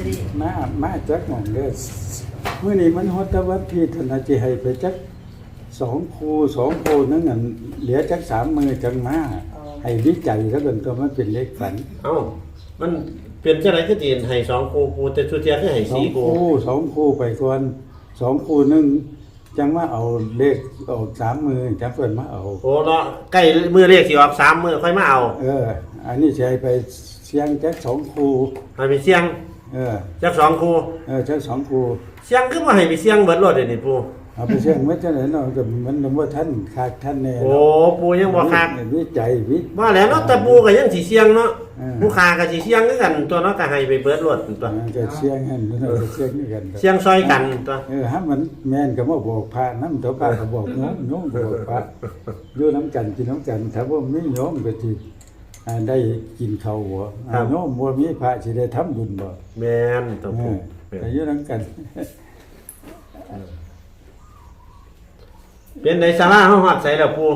จะได้มามาจักหม่องเด้อมื้อนี้มันฮอดแตะวันที่ธนาจิให้ไปจักสองคูสองคูนึงอันเหลือจักสามมือจังมาให้วิจัยซะก่อนก็มันเป็นเลขฝันเอ้ามันเปลี่ยนจังไดคือจีนให้สองกูกูแต่ชุดเทียคือให้สองสี่กูคูสองคูไปก่อนสองคูนึงจังมาเอาเลขออกสามมือจังเพิ่นมาเอา โอ้เนาะใกล้มือเลขสิออกสามมือค่อยมาเอาเออ อันนี้สิให้ไปเสียงจักสองคูให้ไปเสี่ยง เออจักสองคูเออจักสองคูเสี่ยงคือบ่ให้ไปเสี่ยงเบิดรถเดี๋ยวนี้ปูเอาไปเสียงไว้จังไหนเนาะก็มันนึกว่าท่านขาดท่านแน่โอ้ปูยังบ่คักวิจัยวิ ว่าแล้วเนาะแต่ปูก็ยังสิเสี่ยงเนาะอืมผู้ค้าก็สิเสี่ยงคือกันตัวเนาะก็ให้ไปเบิดรถตัวมันก็เสียงกันมันก็เสียงนี่กันเสี่ยงซอยกันตัว เออฮะมันแม่นก็มาบอกพระนำตัวพระก็บอกโยมโยมก็บอกพระอยู่น้ำกันกินน้ำกันถ้าว่ามีโยมก็สิ อ่าได้กินข้าวบ่อ่าโยมบ่มีพระสิได้ทำบุญบ่แม่นตัวเอปูอแต่อยู่น้ำกัน เป็นในศาลาเฮาฮอดใส่แล้วปู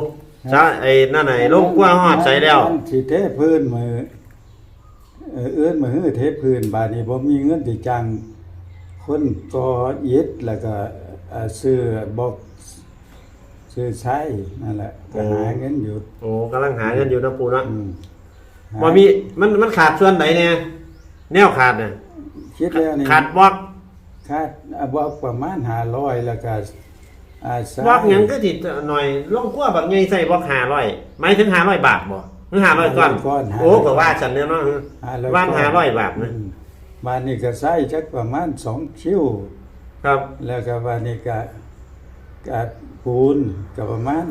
ซาไอ้นั่นน่ะไอ้โรงกว้างฮอดใส่แล้ว มันสิเทพื้นมือเออเอื้อนมือเทพื้นบาดนี้บ่มีเงินสิจ้างคนก่ออิฐแล้วก็อ่าซื้อบอกซื้อใช้นั่นแหละก็หาเงินอยู่โอ้กำลังหาเงินอยู่นะปูเนาะอืม บ่มีมันมันขาดส่วนไหนเนี่ยแนวขาดน่ะคิดแล้วนี่ขาดบล็อกขาดอะบอกประมาณ500แล้วก็อ่าสายบล็อกหยังก็ติดหน่อยลงกว่าบักใหญ่ใส่บล็อก500หมายถึง500บาทบ่หรือ500ก้อนก้อนโอ้ก็ว่าฉันเนี่ยเนาะ500ว่าน500บาทนะอืมบ้านนี้ก็ใช้จักประมาณ2คิ้วครับ แล้วก็บ้านนี้ก็ก็ปูนก็ประมาณ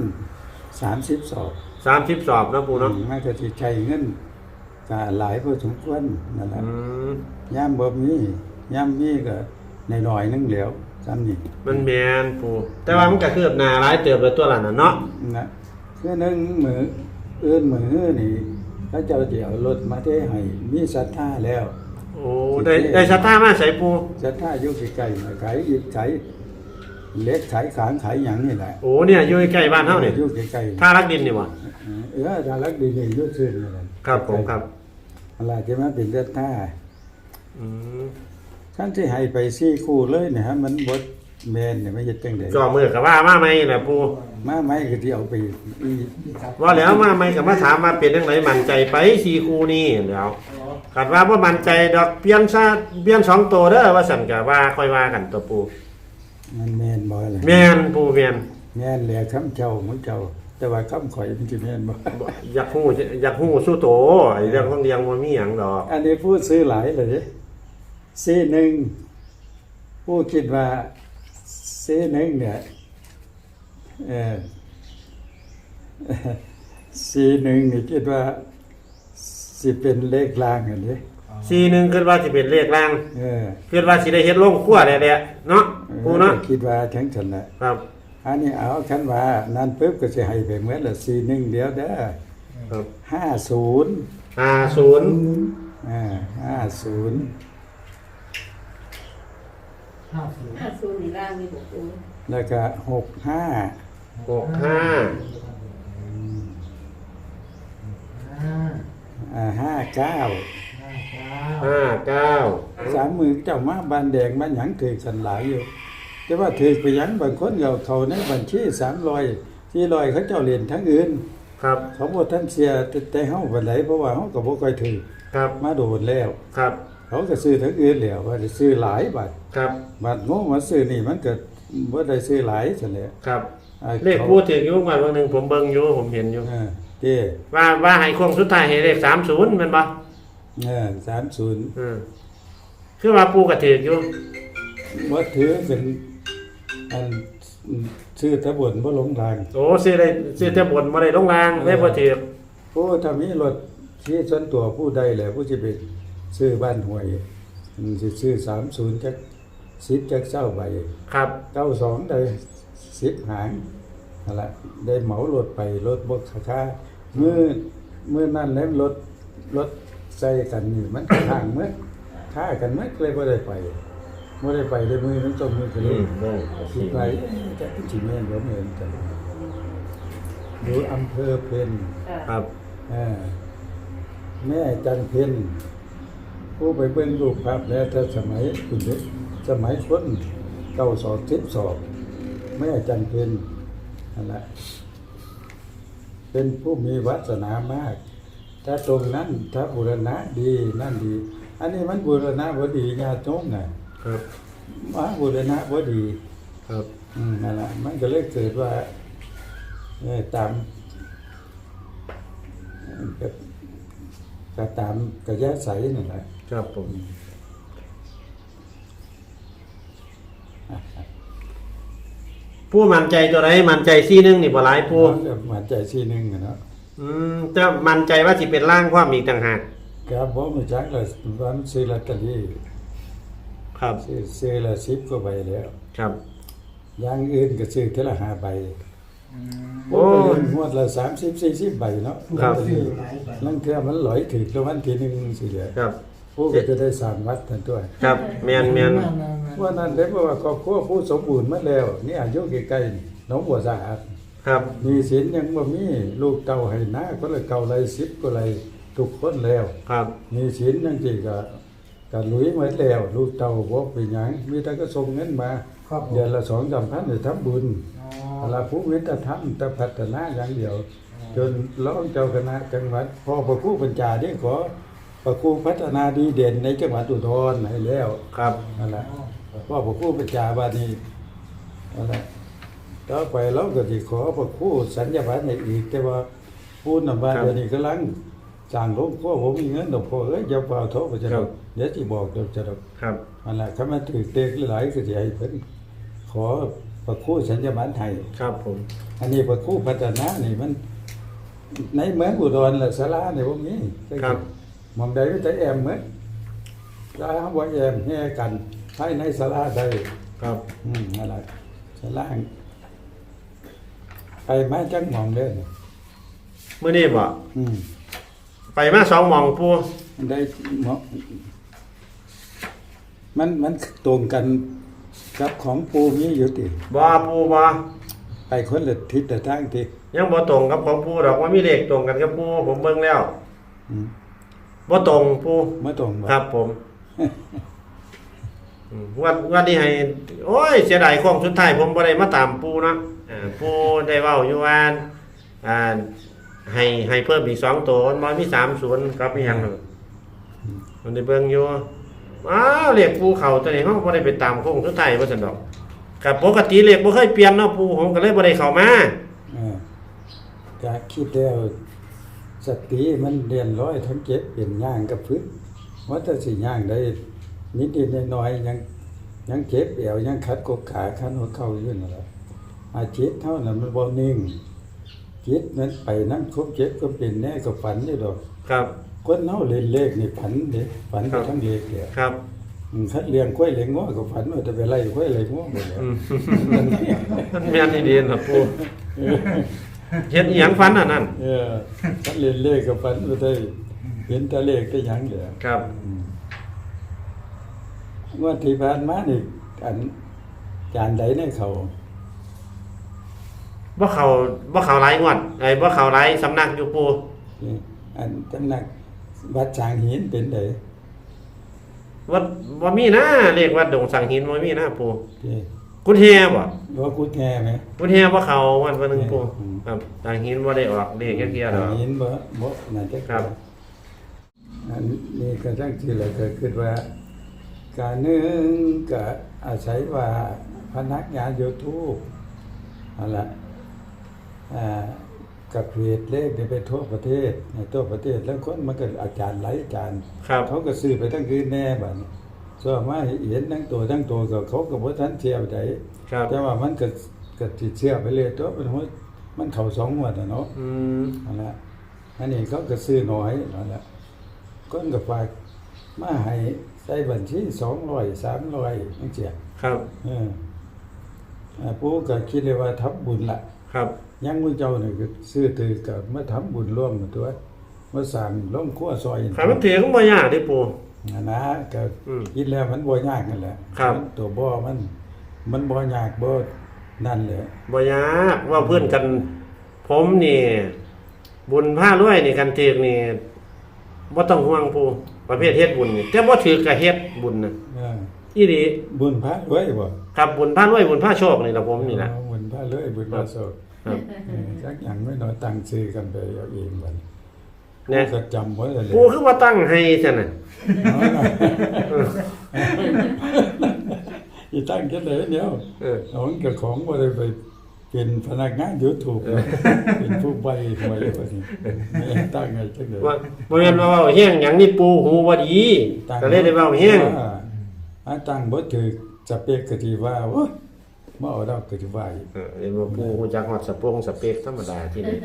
30ศอก30สอบนะปูเนาะมันก็สิใช้เงิน ก็หลายพอสมควรนั่นแหละอืมยามบ่มียามมีก็น้อยๆนึงแล้วซ้ำนี่มันแม่นปูแต่ว่ามันก็คืบหน้าหลายเติบแล้วตัวละน่ะเนาะนะคือหนึงมืออื่นมือนี่พระเจ้าสิเอารถมาเทให้มีศรัทธาแล้ว โอ้ได้ได้ศรัทธามาใส่ปูศรัทธาอยู่ใกล้ๆน่ะขายอิฐขายเหล็กขายขางขายหยังนี่แหละ โอ้เนี่ยอยู่ใกล้บ้านเฮานี่อยู่ใกล้ๆท่ารักดินนี่บ่เออถ้ารักดีนี่อยู่ซื่อนี่แหละ ครับผมครับอะไรจะมาเป็นศรัทธาอืมท่านที่ให้ไปซี่คู่เลยเนี่ยฮะมันบดแมนเนี่ยไม่เฮ็ดจังได๋จ่อมือก็ว่ามาไหมแหละปูมาไหมก็ที่เอาไปอีว่าแล้วมาไหมก็มาถามมาเป็นจังไดมั่นใจไปสี่คู่นี่แล้วกัดว่าบ่มั่นใจดอกเปลี่ยนซะเปลี่ยนสองตัวเด้อว่าสั่นก็ว่าค่อยว่ากันตัวปูมันแมนบ่ล่ะแม่นปูแม่นแมนแหละคำเจ้าของเจ้า แต่ว่าคำข่อยมันสิแม่นบ่บ่อยากฮู้อยากฮู้สู้โตไอ้เรื่องของเลี้ยงบ่มีหยังดอกอันนี้พูดซื้อหลายเลยเด้ซีหนึ่งผู้คิดว่าซีหนึ่งเนี่ยเออซีหนึ่งนี่คิดว่าสิเป็นเลขลางอันนี้สี่หนึงคิดว่าสิเป็นเลขล่างเออคิดว่าสิได้เฮ็ดลงครัวแหละๆเนาะปูเนาะคิดว่าทั้งฉันแหละครับ อันนี้เอาคันว่า นั่นปุ๊บก็จะให้ไปเหมือนละซีหนึ่งเดียวเด้อครับห้าศูนย์50อ่าห้าศูนย์ห้าศูนย์นี่ล่างนี่บอกปูแล้วก็หกห้า65อ่าห้าเก้า59สามมือเจ้ามาบานแดงมันหยังถือกันหลายอยู่ แต่ว่าถือไปหยังบางคนเขาเขาในบัญชีสามรอยที่รอยเขาเจ้าเรียนทั้งอื่นครับเขาบอกท่านเสียแต่แต่เฮาบันไดเพราะว่าเฮาก็บ่ค่อยถือครับมาโดนแล้วครับ เขาก็ซื้อทั้งอื่นแล้วว่าจะซื้อหลายบาทครับบาทโง่มาซื้อนี่มันก็บ่ได้ซื้อหลายซั่นแหละครับอ่าเลขพูดถึงอยู่วันวันหนึ่งผมเบิ่งอยู่ผมเห็นอยู่เออเจ้ว่าว่าให้โคงสุดท้ายให้เลขสามศูนย์เป็นปะเออ30อืมคือว่าปูกระถืออยู่บ่ถือเป็น อันซื้อแตะบนบ่หลงทางโอ้ซื้อได้ซื้อแต่บนมาได้ลงรางได้บ่ถือผู้ถ้ามีรถที่ส่วนตัวผู้ใดแหละผู้สิไปซื้อบ้านห้วยมันสิซื้อ30จัก10จักเช้าใบครับ 92ได้10หางนั่นล่ะได้เหมารถไปรถบ่ราคามื้อมื้อนั้นแล้วรถรถใส่กันนี่มันข้างมื้อค่ากันมื้อเลยบ่ได้ไป บ่ได้ไปเลยมื้อนั้นจมมื้อกันเลอืยมได้คิดไปจะสิแม่นบ่แม่นกันอยู่อำเภอเพ็ญค่ะครับ อ่าแม่จันเพ็ญผู้ผู้ไปเบิ่งรูปภาพแล้วแต่สมัยคุณเด็กสมัยคนเก้าสอบสิบสอบไม่อาจารย์เป็นนั่นแหละเป็นผู้มีวัสนามาก ถ้าตรงนั้นถ้าบูรณะดีนั่นดี อันนี้มันบูรณะบ่ดีญาติโยมน่ะ ครับมาบูรณะบ่ดี ครับอืมนั่นแหละมันก็เลยเกิดว่าเอ่อตามเอ่อก็ก็ตามกระยะใสนั่นแหละครับผมผู้มั่นใจตัวใดมั่นใจซี่หนึงนี่บ่หลายผู้มันก็มาใจซีหนึงอะเนาะอืมจะมั่นใจว่าสิเป็นร่างความอีกต่างหากครับบ่รู้จักเลยว่ามันซื้อลอตเตอรี่ ครับซื้อซื้อละ10กว่าใบแล้วครับ อย่างอื่นก็ซื้อเท่าละ5ใบโอ้โอ้ งวดละ30 40ใบเนาะครับซื้อหลายใบลังเทื่อมันหลอยถึงรางวัลที่หนึ่งสิเหลือครับผู้ก็จะได้สร้างวัดทันด้วยครับแมนแมนว่านั้นเรียกว่าครอบครัวผู้สมบูรณ์หมาแล้ว นี่อายุใกล้ๆนี่หน้องบัวสะอาดครับ มีศีลยังบ่มีลูกเต้าให้นาคนละเก่าไรสิบก็ไรทุกคนแล้ว ครับ มีศีลจังซี่ก็ ก็ลุยหมดแล้วลูกเต้าบ่เป็นหยังมีแต่ก็ส่งเงินมาครับผม เดือนละ2-3พันให้ทำบุญเวลาผู้วิทย์ทำแต่พัฒนาอย่างเดียว จนร้องเจ้าคณะจังหวัดพอพระครูปัญจาได้ขอพระครูพัฒนาดีเด่นในจังหวัดอุดรให้แล้วครับนั่นแหละพ่อพระครูปัญจาบานี้นั่นแหละต่อไปเราก็สิขอพระครูสัญญาบัตรให้อีก แต่ว่าผู้นำบ้านเดี๋ยวนี้กำลัง สร้างโรงครัวผมมีเงินดอกพ่อเอ้ยอย่าเฝ้าโทษไปจะดอกเดี๋ยวสิบอกเดี๋ยวจะดอกครับนั่นแหละถ้ามันถือเต็กหลายก็สิให้เพิ่นขอพระครูสัญญาบัตรให้ครับผม อันนี้พระครูพัฒนานี่มัน ในเมืองอุดรละศาลาเนี่ยบ่มีครับหมองใดก็จะแอมเหมือนศาลาบ่แอมแห่กันภายในศาลาใดครับอืมนั่นแหละศาลาไปมาจังหมองเด้อมื้อนี้บ่อืม ไปมาสองหมองปูได้หมองมันมันตรงกันกับของปูมีอยู่ติบ่ปูบ่ไปคนละทิศละทางติยังบ่ตรงกับของปูดอกว่ามีเลขตรงกันกับปูผมเบิ่งแล้วอืมบ่ตรงปูมาตรงบ่ครับ ผมอืมวันวันนี้ให้ โอ้ย เสียดายของสุดท้ายผมบ่ได้มาตามปูเนาะอ่าปูได้เว้าอยู่ว่าอ่า ให้ให้เพิ่มอีกสองตัวมันบ่มี30ครับอีหยังนั่นมันได้เบิ่งอยู่อ้าวเลขปูเขาตัวนี้เฮาบ่ได้ไปตามโค้งสุดท้ายว่าซั่นดอกครับปกติเลขบ่เคยเปลี่ยนเนาะปูผมก็เลยบ่ได้เข้ามาเออจะคิดแล้วสติมันเรียนร้อยทั้งเจ็บเปลี่ยนย่างกับพึ่งว่าแต่สิย่างได้นิดนิดๆหน่อยๆยังยังเจ็บเอวยังคัดกกขาคันหัวเข่าอยู่นั่นแหละอาจิตเท่านั้นมันบ่นิ่ง จิตมันไปนั่งคบเจ็บก็เป็นแน่ก็ฝันอยู่ดอกครับ คนเฮาเล่นเลขนี่ฝันเด้ฝันไปทั้งเลขเด้อครับอืมคัดเลี้ยงควายเลี้ยงง้อก็ฝันว่าจะไปไล่ควายไล่ง้อหมดแล้วอืมมันแม่นอีเดียนครับปูเฮ็ดอีหยังฟันอันนั้นเออคัดเล่นเลขก็ฝันว่าได้เห็นแต่เลขแต่หยังเด้อครับงวดที่ผ่านมานี่อันจานใดในเขา บ่เขาบ่เขาหลายงวดไอ้บ่เขาหลายสำนักอยู่ปูนี่อันตำหนักวัดจางหินเป็นไดวัดบ่มีนะเลขวัดดงสังหินบ่มีนะปูที่กุฎแฮบ่ว่ากุดแง่ไหมกุฎแฮบ่เขาวันวันหนึงปูอืมครับสังหินบ่ได้ออกเลขแค่เดียวดจาองกหินบ่บ่น่าจะครับอันนี้ก็จังที่เลยเกิดขึ้นว่า การหนึงก็อาศัยว่าพนักงาน YouTube นั่นแหละอ่า กับเพจเลขนี่ไปทั่วประเทศในทั่วประเทศแล้วคนมันก็อาจารย์หลายอาจารย์ ครับ เขาก็ซื้อไปทั้งคืนแน่บัดนี้ส่วนมาให้เห็นทั้งตัวทั้งตัวก็เขาก็บ่ทันเชื่อใจครับ แต่ว่ามันก็ก็สิเชื่อไปเลยตัวเป็นหัวมันเข้าสองงวดอะเนาะอืมนั่นแหละอันนี้เขาก็ซื้อน้อยนั่นแหละคนก็ฝากมาให้ใส่บัญชี200 300จังซี่ครับ เอออ่าผู้ก็คิดเลยว่าทำบุญละครับ ยังมื้อเจ้านี่ก็ซื้อถือก็มาทำบุญร่วมกันตัวมาสร้างโรงครัวซอยคันมันถือก็บ่ยากเด้ปูนะนะก็อืมคิดแล้วมันบ่ยากนั่นแหละครับ ตัวบ่มัน มันบ่ยากบ่นั่นแหละ บ่ยากว่าเพื่อนกัน ผมนี่ บุญผ้ารวยนี่กันถือกนี่บ่ต้องห่วงปูประเภทเฮ็ดบุญนี่แต่บ่ถือกับเฮ็ดบุญน่ะเอออีหลีบุญพระรวยบ่ครับบุญพระรวยบุญพระโชคนี่ล่ะผมนี่ล่ะอ๋อบุญพระรวยบุญพระโสดครับเออ จักอย่างไม่น้อยตั้งชื่อกันไปเอาเองบัดเนี่ยก็จำไว้เลยปูคือว่าตั้งให้ซั่นน่ะอีตั้งแค่ไหนเดียวเออเอากับของบ่ได้ไปเป็นพนักงาน YouTube เป็นผู้ใบหวยว่านี่ไม่ตั้งไงจังได๋ว่าบ่แม่นว่าเว้าแห้งหยังนี่ปูหูบ่ดีก็เลยได้เว้าแห้งอาตั้งบ่ถือสเปกก็สิว่าโอ้ มาเอาดอกก็สิว่าอีก เออเรียนว่าปูฮู้จักฮอดสะโปงสะเปกธรรมดาที่นี่